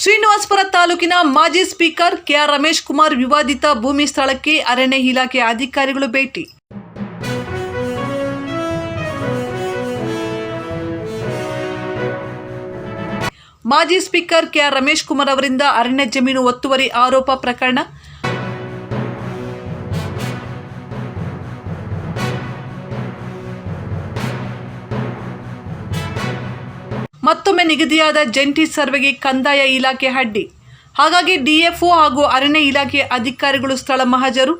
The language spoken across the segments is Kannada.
ಶ್ರೀನಿವಾಸಪುರ ತಾಲೂಕಿನ ಮಾಜಿ ಸ್ಪೀಕರ್ ಕೆಆರ್ ರಮೇಶ್ ಕುಮಾರ್ ವಿವಾದಿತ ಭೂಮಿ ಸ್ಥಳಕ್ಕೆ ಅರಣ್ಯ ಇಲಾಖೆ ಅಧಿಕಾರಿಗಳು ಭೇಟಿ. ಮಾಜಿ ಸ್ಪೀಕರ್ ಕೆಆರ್ ರಮೇಶ್ ಕುಮಾರ್ ಅವರಿಂದ ಅರಣ್ಯ ಜಮೀನು ಒತ್ತುವರಿ ಆರೋಪ ಪ್ರಕರಣ. ಮತ್ತೊಮ್ಮೆ ನಿಗದಿಯಾದ ಜಂಟಿ ಸರ್ವೆಗೆ ಕಂದಾಯ ಇಲಾಖೆ ಅಡ್ಡಿ ಹಾಗಾಗಿ ಡಿಎಫ್ಒ ಹಾಗೂ ಅರಣ್ಯ ಇಲಾಖೆ ಅಧಿಕಾರಿಗಳು ಸ್ಥಳ ಮಹಾಜರು.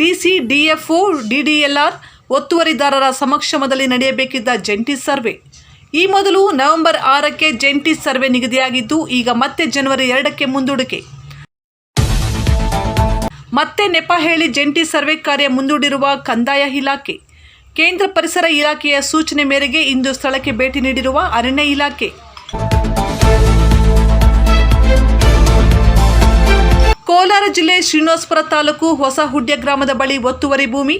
ಡಿಸಿ, ಡಿಎಫ್ಒ, ಡಿಡಿಎಲ್ಆರ್ ಒತ್ತುವರಿದಾರರ ಸಮಕ್ಷಮದಲ್ಲಿ ನಡೆಯಬೇಕಿದ್ದ ಜಂಟಿ ಸರ್ವೆ. ಈ ಮೊದಲು ನವೆಂಬರ್ ಆರಕ್ಕೆ ಜಂಟಿ ಸರ್ವೆ ನಿಗದಿಯಾಗಿದ್ದು, ಈಗ ಮತ್ತೆ ಜನವರಿ ಎರಡಕ್ಕೆ ಮುಂದೂಡಿಕೆ. ಮತ್ತೆ ನೆಪ ಹೇಳಿ ಜಂಟಿ ಸರ್ವೆ ಕಾರ್ಯ ಮುಂದೂಡಿರುವ ಕಂದಾಯ ಇಲಾಖೆ. ಕೇಂದ್ರ ಪರಿಸರ ಇಲಾಖೆಯ ಸೂಚನೆ ಮೇರೆಗೆ ಇಂದು ಸ್ಥಳಕ್ಕೆ ಭೇಟಿ ನೀಡಿರುವ ಅರಣ್ಯ ಇಲಾಖೆ. ಕೋಲಾರ ಜಿಲ್ಲೆ ಶ್ರೀನಿವಾಸಪುರ ತಾಲೂಕು ಹೊಸ ಹುಡ್ಯ ಗ್ರಾಮದ ಬಳಿ ಒತ್ತುವರಿ ಭೂಮಿ.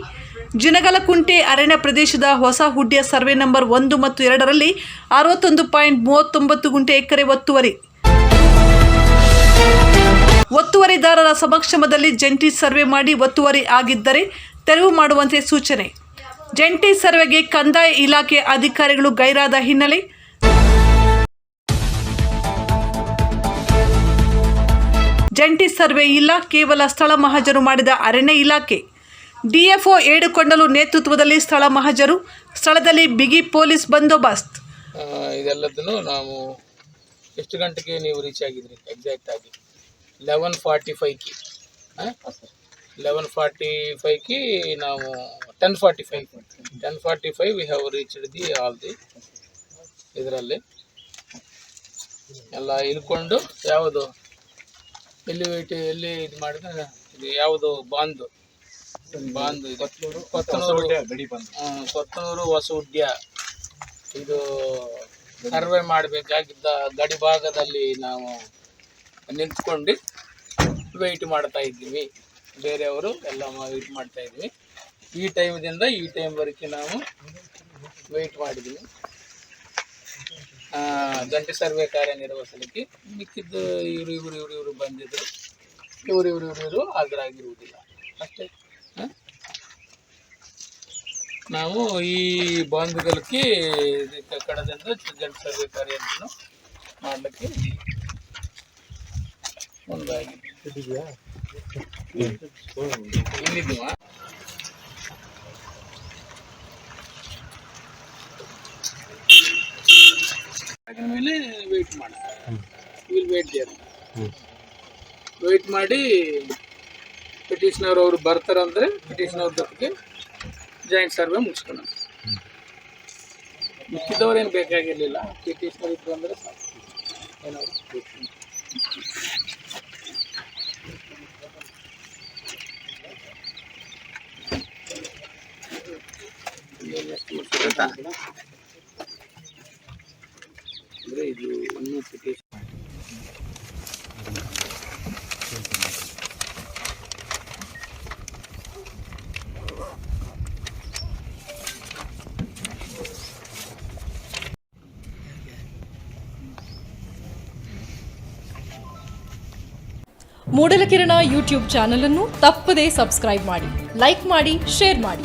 ಜಿನಗಲಕುಂಟೆ ಅರಣ್ಯ ಪ್ರದೇಶದ ಹೊಸ ಹುಡ್ಯ ಸರ್ವೆ ನಂಬರ್ ಒಂದು ಮತ್ತು ಎರಡರಲ್ಲಿ ಅರವತ್ತೊಂದು ಪಾಯಿಂಟ್ ಮೂವತ್ತೊಂಬತ್ತು ಗುಂಟೆ ಎಕರೆ ಒತ್ತುವರಿ. ಒತ್ತುವರಿದಾರರ ಸಮಕ್ಷಮದಲ್ಲಿ ಜಂಟಿ ಸರ್ವೆ ಮಾಡಿ ಒತ್ತುವರಿ ಆಗಿದ್ದರೆ ತೆರವು ಮಾಡುವಂತೆ ಸೂಚನೆ. ಜಂಟಿ ಸರ್ವೆಗೆ ಕಂದಾಯ ಇಲಾಖೆ ಅಧಿಕಾರಿಗಳು ಗೈರಾದ ಹಿನ್ನೆಲೆ ಜಂಟಿ ಸರ್ವೆ ಇಲ್ಲ, ಕೇವಲ ಸ್ಥಳ ಮಹಾಜರು ಮಾಡಿದ ಅರಣ್ಯ ಇಲಾಖೆ. ಡಿಎಫ್ಒ ಏಡುಕೊಂಡಲು ನೇತೃತ್ವದಲ್ಲಿ ಸ್ಥಳ ಮಹಾಜರು, ಸ್ಥಳದಲ್ಲಿ ಬಿಗಿ ಪೊಲೀಸ್ ಬಂದೋಬಸ್ತ್. ಇದೆಲ್ಲದನ್ನು ನಾವು ಎಷ್ಟು ಗಂಟೆಗೆ ನೀವು ರೀಚ್ ಆಗಿದ್ರಿ ಎಕ್ಸಾಕ್ಟ್ ಆಗಿ? ಲೆವೆನ್ ಫಾರ್ಟಿ ಫೈವ್ಗೆ ಲೆವೆನ್ ಫಾರ್ಟಿ ಫೈವ್ಗೆ ನಾವು ten forty five ten forty five we have reached the all the ಇದರಲ್ಲಿ. ಎಲ್ಲ ಇಳ್ಕೊಂಡು ಯಾವುದು? ಎಲ್ಲಿ ವೇಟ್ ಎಲ್ಲಿ ಇದು ಮಾಡಿದ್ರೆ ಇದು ಯಾವುದು? ಬಾಂದು. ಬಾಂದು ಕೊತ್ತನೂರು ಕೊತ್ತನೂರು ಹೊಸ ಉದ್ಯ ಇದು ಸರ್ವೆ ಮಾಡಬೇಕಾಗಿದ್ದ ಗಡಿಭಾಗದಲ್ಲಿ ನಾವು ನಿಂತ್ಕೊಂಡು ವೆಯ್ಟ್ ಮಾಡ್ತಾ ಇದ್ದೀವಿ. ಬೇರೆಯವರು ಎಲ್ಲ ವೆಯ್ಟ್ ಮಾಡ್ತಾ ಇದ್ದೀವಿ. ಈ ಟೈಮ್ದಿಂದ ಈ ಟೈಮ್ವರೆಗೆ ನಾವು ವೆಯ್ಟ್ ಮಾಡಿದ್ದೀವಿ ಗಂಟೆ ಸರ್ವೆ ಕಾರ್ಯನಿರ್ವಹಿಸಲಿಕ್ಕೆ ಮಿಕ್ಕಿದ್ದು ಇವರು ಇವರು ಇವರು ಇವರು ಬಂದಿದ್ದರು ಇವರು ಇವರು ಇವರು ಇವರು ಹಾಜರಾಗಿರುವುದಿಲ್ಲ. ಅಷ್ಟೇ. ನಾವು ಈ ಬಾಂಧುಗಳಿಗೆ ಕಡದಿಂದ ಗಂಟೆ ಸರ್ವೆ ಕಾರ್ಯವನ್ನು ಮಾಡಲಿಕ್ಕೆ ಮುಂದಾಗಿದೆ ಇಲ್ಲಿದ್ದೀವಾ ಆಗಿನ ಮೇಲೆ ವೆಯ್ಟ್ ವೆಯ್ಟ್ ಮಾಡಿ ಪಿಟಿಷನರ್ ಅವರು ಬರ್ತಾರಂದ್ರೆ ಪಿಟಿಷನರ್ ಜೊತೆಗೆ ಜಾಯಿಂಟ್ ಸರ್ವೆ ಮುಗಿಸ್ಕೊಂಡು ಮಿಕ್ಕಿದವ್ರೇನು ಬೇಕಾಗಿರಲಿಲ್ಲ ಪಿಟಿಷನರ್ ಇದ್ರು ಅಂದ್ರೆ ಸಾಕು ಮೂಡಲಕಿರಣ ಯೂಟ್ಯೂಬ್ ಚಾನಲನ್ನು ತಪ್ಪದೇ ಸಬ್ಸ್ಕ್ರೈಬ್ ಮಾಡಿ ಲೈಕ್ ಮಾಡಿ ಶೇರ್ ಮಾಡಿ.